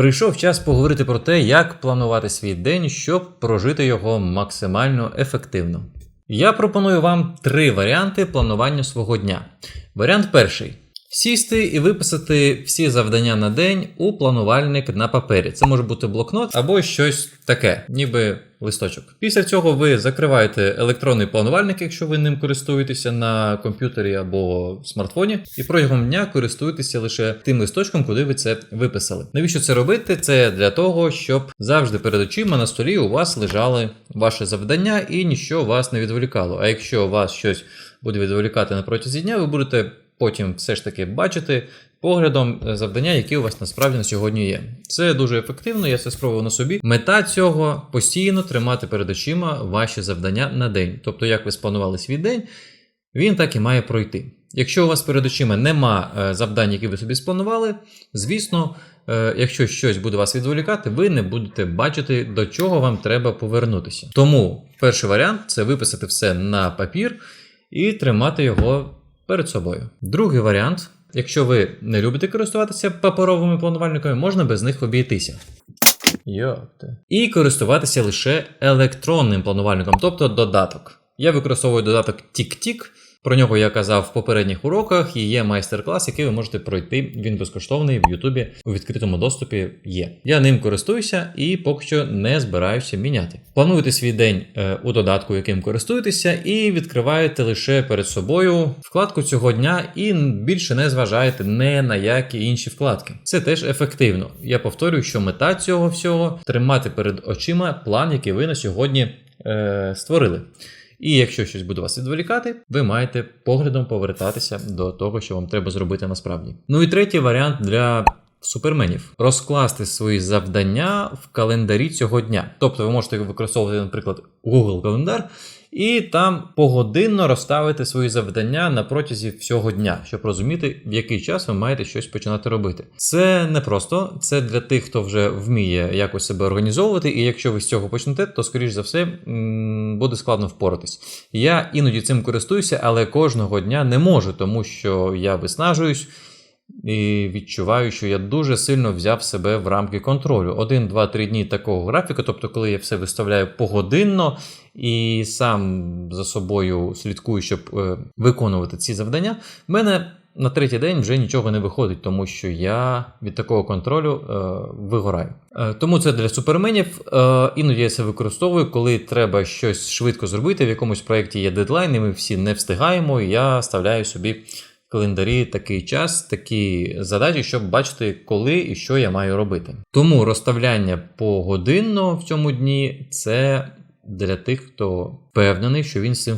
Прийшов час поговорити про те, як планувати свій день, щоб прожити його максимально ефективно. Я пропоную вам три варіанти планування свого дня. Варіант перший. Сісти і виписати всі завдання на день у планувальник на папері. Це може бути блокнот або щось таке, ніби листочок. Після цього ви закриваєте електронний планувальник, якщо ви ним користуєтеся на комп'ютері або смартфоні, і протягом дня користуєтеся лише тим листочком, куди ви це виписали. Навіщо це робити? Це для того, щоб завжди перед очима на столі у вас лежали ваші завдання і нічого вас не відволікало. А якщо вас щось буде відволікати на протязі дня, ви будете потім все ж таки бачити поглядом е, завдання, які у вас насправді на сьогодні є. Це дуже ефективно, я це спробував на собі. Мета цього постійно тримати перед очима ваші завдання на день. Тобто, як ви спланували свій день, він так і має пройти. Якщо у вас перед очима нема е, завдань, які ви собі спланували, звісно, е, якщо щось буде вас відволікати, ви не будете бачити, до чого вам треба повернутися. Тому перший варіант це виписати все на папір і тримати його перед собою. Другий варіант, якщо ви не любите користуватися паперовими планувальниками, можна без них обійтися. Йопте. І користуватися лише електронним планувальником, тобто додаток. Я використовую додаток TickTick. Про нього я казав в попередніх уроках, і є майстер-клас, який ви можете пройти. Він безкоштовний в Ютубі у відкритому доступі є. Я ним користуюся і поки що не збираюся міняти. Плануєте свій день е, у додатку, яким користуєтеся, і відкриваєте лише перед собою вкладку цього дня і більше не зважаєте не на які інші вкладки. Це теж ефективно. Я повторюю, що мета цього всього тримати перед очима план, який ви на сьогодні е, створили. І якщо щось буде вас відволікати, ви маєте поглядом повертатися до того, що вам треба зробити насправді. Ну і третій варіант для суперменів розкласти свої завдання в календарі цього дня. Тобто ви можете використовувати, наприклад, Google календар. І там погодинно розставити свої завдання на протязі всього дня, щоб розуміти, в який час ви маєте щось починати робити. Це не просто, це для тих, хто вже вміє якось себе організовувати, і якщо ви з цього почнете, то скоріш за все буде складно впоратись. Я іноді цим користуюся, але кожного дня не можу, тому що я виснажуюсь. І відчуваю, що я дуже сильно взяв себе в рамки контролю. Один, два, три дні такого графіка, тобто, коли я все виставляю погодинно і сам за собою слідкую, щоб е, виконувати ці завдання, в мене на третій день вже нічого не виходить, тому що я від такого контролю е, вигораю. Е, тому це для суперменів. Е, іноді я це використовую, коли треба щось швидко зробити. В якомусь проєкті є дедлайн, і ми всі не встигаємо. і Я ставляю собі календарі такий час, такі задачі, щоб бачити, коли і що я маю робити. Тому розставляння погодинно в цьому дні це для тих, хто впевнений, що він з цим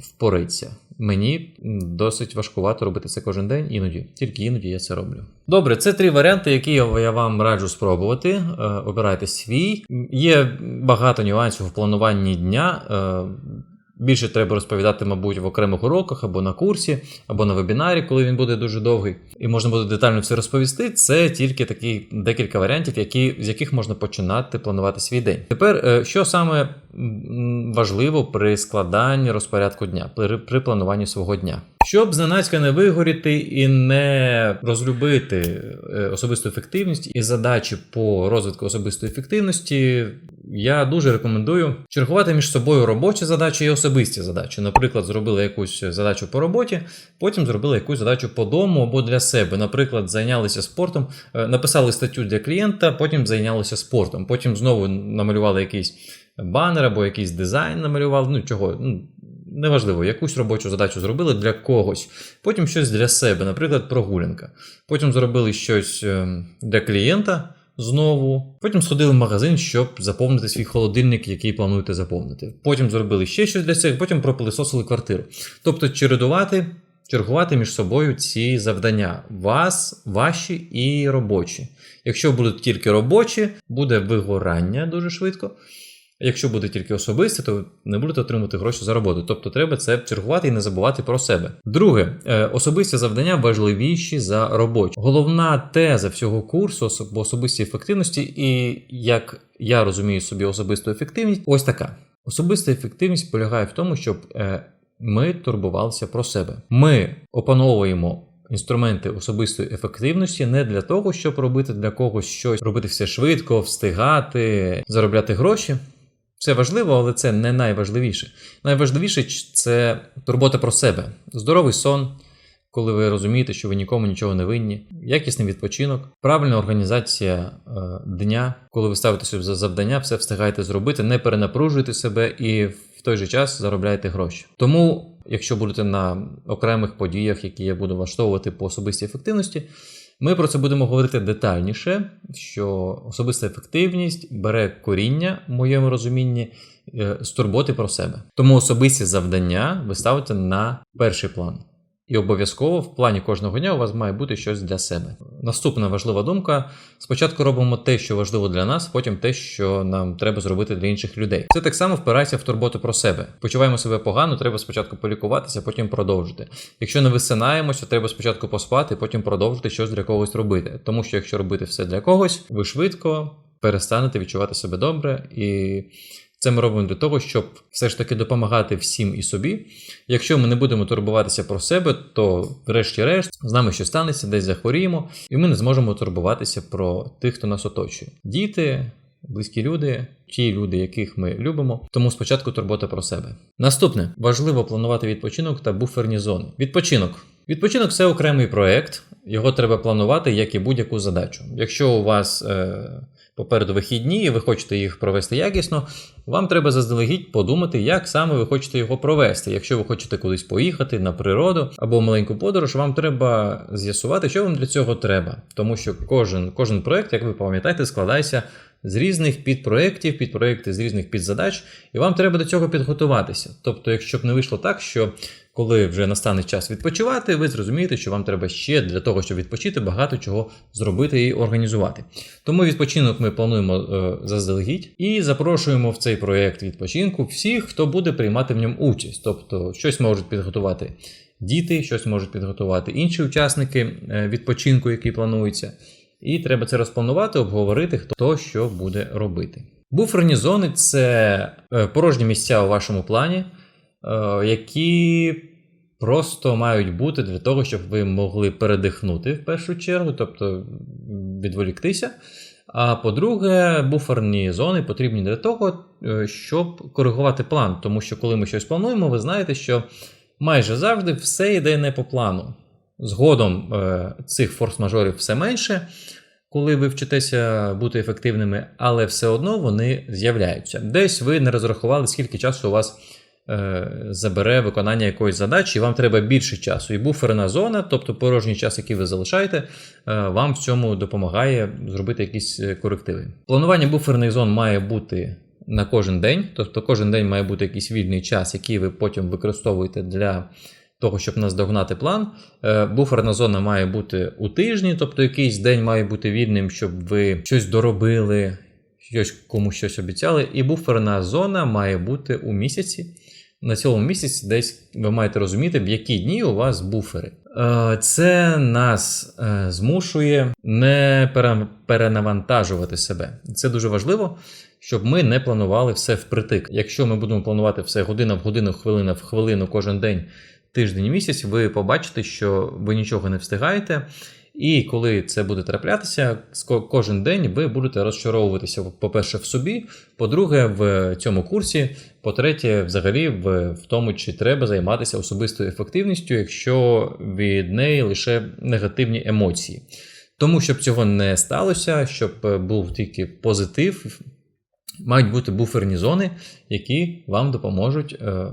впорається. Мені досить важкувато робити це кожен день, іноді, тільки іноді я це роблю. Добре, це три варіанти, які я вам раджу спробувати. Е, обирайте свій. Є багато нюансів у плануванні дня. Більше треба розповідати, мабуть, в окремих уроках або на курсі, або на вебінарі, коли він буде дуже довгий, і можна буде детально все розповісти. Це тільки такі декілька варіантів, які, з яких можна починати планувати свій день. Тепер, е, що саме важливо при складанні розпорядку дня, при, при плануванні свого дня. Щоб зненацька не вигоріти і не розлюбити е, особисту ефективність і задачі по розвитку особистої ефективності, я дуже рекомендую чергувати між собою робочі задачі і особисті задачі. Наприклад, зробили якусь задачу по роботі, потім зробили якусь задачу по дому або для себе. Наприклад, зайнялися спортом, е, написали статтю для клієнта, потім зайнялися спортом, потім знову намалювали якийсь банер або якийсь дизайн намалювали. Ну чого, ну неважливо, якусь робочу задачу зробили для когось, потім щось для себе, наприклад, прогулянка. Потім зробили щось ем, для клієнта. Знову, потім сходили в магазин, щоб заповнити свій холодильник, який плануєте заповнити. Потім зробили ще щось для цього, потім пропилисосили квартиру. Тобто чередувати, чергувати між собою ці завдання, вас, ваші і робочі. Якщо будуть тільки робочі, буде вигорання дуже швидко. Якщо буде тільки особисте, то не будете отримати гроші за роботу. Тобто треба це чергувати і не забувати про себе. Друге, е, особисті завдання важливіші за робочі. Головна теза всього курсу по особистій ефективності, і як я розумію собі особисту ефективність, ось така. Особиста ефективність полягає в тому, щоб е, ми турбувалися про себе. Ми опановуємо інструменти особистої ефективності не для того, щоб робити для когось щось, робити все швидко, встигати, заробляти гроші. Це важливо, але це не найважливіше. Найважливіше це турбота про себе, здоровий сон, коли ви розумієте, що ви нікому нічого не винні, якісний відпочинок, правильна організація е, дня, коли ви ставите собі за завдання, все встигаєте зробити, не перенапружуєте себе і в той же час заробляєте гроші. Тому, якщо будете на окремих подіях, які я буду влаштовувати по особистій ефективності, ми про це будемо говорити детальніше, що особиста ефективність бере коріння, в моєму розумінні, е, з турботи про себе. Тому особисті завдання ви ставите на перший план. І обов'язково в плані кожного дня у вас має бути щось для себе. Наступна важлива думка: спочатку робимо те, що важливо для нас, потім те, що нам треба зробити для інших людей. Це так само впирається в турботу про себе. Почуваємо себе погано, треба спочатку полікуватися, потім продовжити. Якщо не висинаємося, треба спочатку поспати, потім продовжити щось для когось робити. Тому що якщо робити все для когось, ви швидко перестанете відчувати себе добре і. Це ми робимо для того, щоб все ж таки допомагати всім і собі. Якщо ми не будемо турбуватися про себе, то, врешті-решт, з нами щось станеться, десь захворіємо, і ми не зможемо турбуватися про тих, хто нас оточує. Діти, близькі люди, ті люди, яких ми любимо. Тому спочатку турбота про себе. Наступне важливо планувати відпочинок та буферні зони. Відпочинок. Відпочинок це окремий проект, його треба планувати, як і будь-яку задачу. Якщо у вас е, попереду вихідні і ви хочете їх провести якісно, вам треба заздалегідь подумати, як саме ви хочете його провести. Якщо ви хочете кудись поїхати на природу або маленьку подорож, вам треба з'ясувати, що вам для цього треба. Тому що кожен, кожен проект, як ви пам'ятаєте, складається з різних підпроєктів, підпроєкти з різних підзадач, і вам треба до цього підготуватися. Тобто, якщо б не вийшло так, що коли вже настане час відпочивати, ви зрозумієте, що вам треба ще для того, щоб відпочити, багато чого зробити і організувати. Тому відпочинок ми плануємо е, заздалегідь і запрошуємо в цей проєкт відпочинку всіх, хто буде приймати в ньому участь. Тобто, щось можуть підготувати діти, щось можуть підготувати інші учасники е, відпочинку, який планується. І треба це розпланувати, обговорити, хто що буде робити. Буферні зони це е, порожні місця у вашому плані, які просто мають бути для того, щоб ви могли передихнути в першу чергу, тобто відволіктися. А по-друге, буферні зони потрібні для того, е, щоб коригувати план. Тому що коли ми щось плануємо, ви знаєте, що майже завжди все йде не по плану. Згодом е, цих форс-мажорів все менше, коли ви вчитеся бути ефективними, але все одно вони з'являються. Десь ви не розрахували, скільки часу у вас е, забере виконання якоїсь задачі, і вам треба більше часу. І буферна зона, тобто порожній час, який ви залишаєте, е, вам в цьому допомагає зробити якісь е, корективи. Планування буферних зон має бути на кожен день, тобто кожен день має бути якийсь вільний час, який ви потім використовуєте для того, щоб наздогнати план. Е, Буферна зона має бути у тижні, тобто якийсь день має бути вільним, щоб ви щось доробили, щось комусь щось обіцяли. І буферна зона має бути у місяці. На цьому місяці десь ви маєте розуміти, в які дні у вас буфери. Е, Це нас е, змушує не перенавантажувати себе. Це дуже важливо, щоб ми не планували все впритик. Якщо ми будемо планувати все година в годину, хвилина в хвилину кожен день, тиждень, місяць, ви побачите, що ви нічого не встигаєте. І коли це буде траплятися, кожен день ви будете розчаровуватися, по-перше, в собі, по-друге, в цьому курсі, по-третє, взагалі, в, в тому, чи треба займатися особистою ефективністю, якщо від неї лише негативні емоції. Тому, щоб цього не сталося, щоб е, був тільки позитив, мають бути буферні зони, які вам допоможуть е,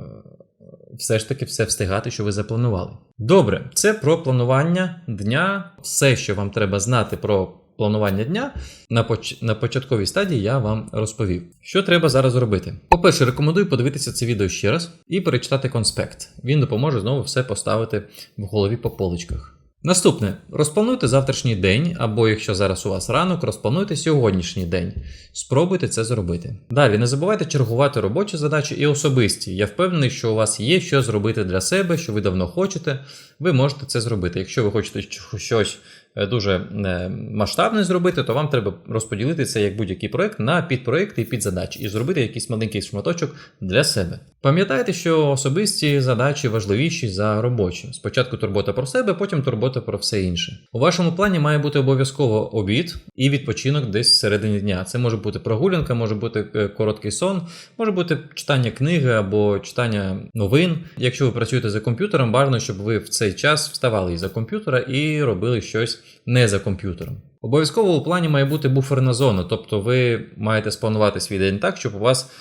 все ж таки все встигати, що ви запланували. Добре, це про планування дня. Все, що вам треба знати про планування дня, на, поч- на початковій стадії я вам розповів. Що треба зараз робити? По-перше, рекомендую подивитися це відео ще раз і перечитати конспект. Він допоможе знову все поставити в голові по поличках. Наступне, розплануйте завтрашній день, або якщо зараз у вас ранок, розплануйте сьогоднішній день. Спробуйте це зробити. Далі не забувайте чергувати робочі задачі і особисті. Я впевнений, що у вас є що зробити для себе, що ви давно хочете. Ви можете це зробити. Якщо ви хочете щось дуже е, масштабний зробити, то вам треба розподілити це як будь-який проект на підпроекти і підзадачі і зробити якийсь маленький шматочок для себе. Пам'ятайте, що особисті задачі важливіші за робочі. Спочатку турбота про себе, потім турбота про все інше. У вашому плані має бути обов'язково обід і відпочинок десь всередині дня. Це може бути прогулянка, може бути е, короткий сон, може бути читання книги або читання новин. Якщо ви працюєте за комп'ютером, бажано, щоб ви в цей час вставали із-за комп'ютера і робили щось не за комп'ютером. Обов'язково у плані має бути буферна зона, тобто ви маєте спланувати свій день так, щоб у вас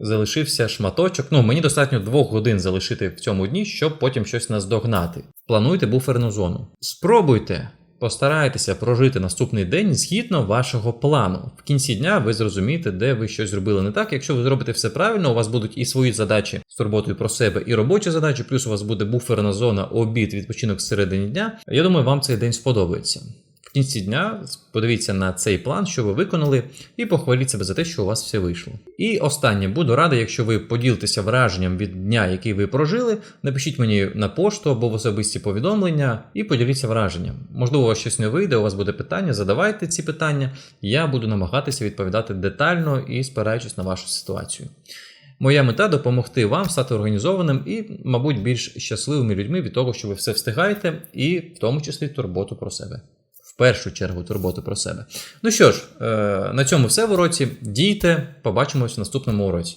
залишився шматочок. Ну, мені достатньо двох годин залишити в цьому дні, щоб потім щось наздогнати. Плануйте буферну зону. Спробуйте. Постарайтеся прожити наступний день згідно вашого плану. В кінці дня ви зрозумієте, де ви щось зробили не так. Якщо ви зробите все правильно, у вас будуть і свої задачі з турботою про себе, і робочі задачі, плюс у вас буде буферна зона, обід, відпочинок всередині дня. Я думаю, вам цей день сподобається. В кінці дня подивіться на цей план, що ви виконали, і похваліть себе за те, що у вас все вийшло. І останнє, буду радий, якщо ви поділитеся враженням від дня, який ви прожили. Напишіть мені на пошту або в особисті повідомлення і поділіться враженням. Можливо, у вас щось не вийде, у вас буде питання, задавайте ці питання. Я буду намагатися відповідати детально і спираючись на вашу ситуацію. Моя мета допомогти вам стати організованим і, мабуть, більш щасливими людьми від того, що ви все встигаєте, і в тому числі турботу про себе. Першу чергу турботу про себе. Ну що ж, е, на цьому все в уроці. Дійте, побачимось в наступному уроці.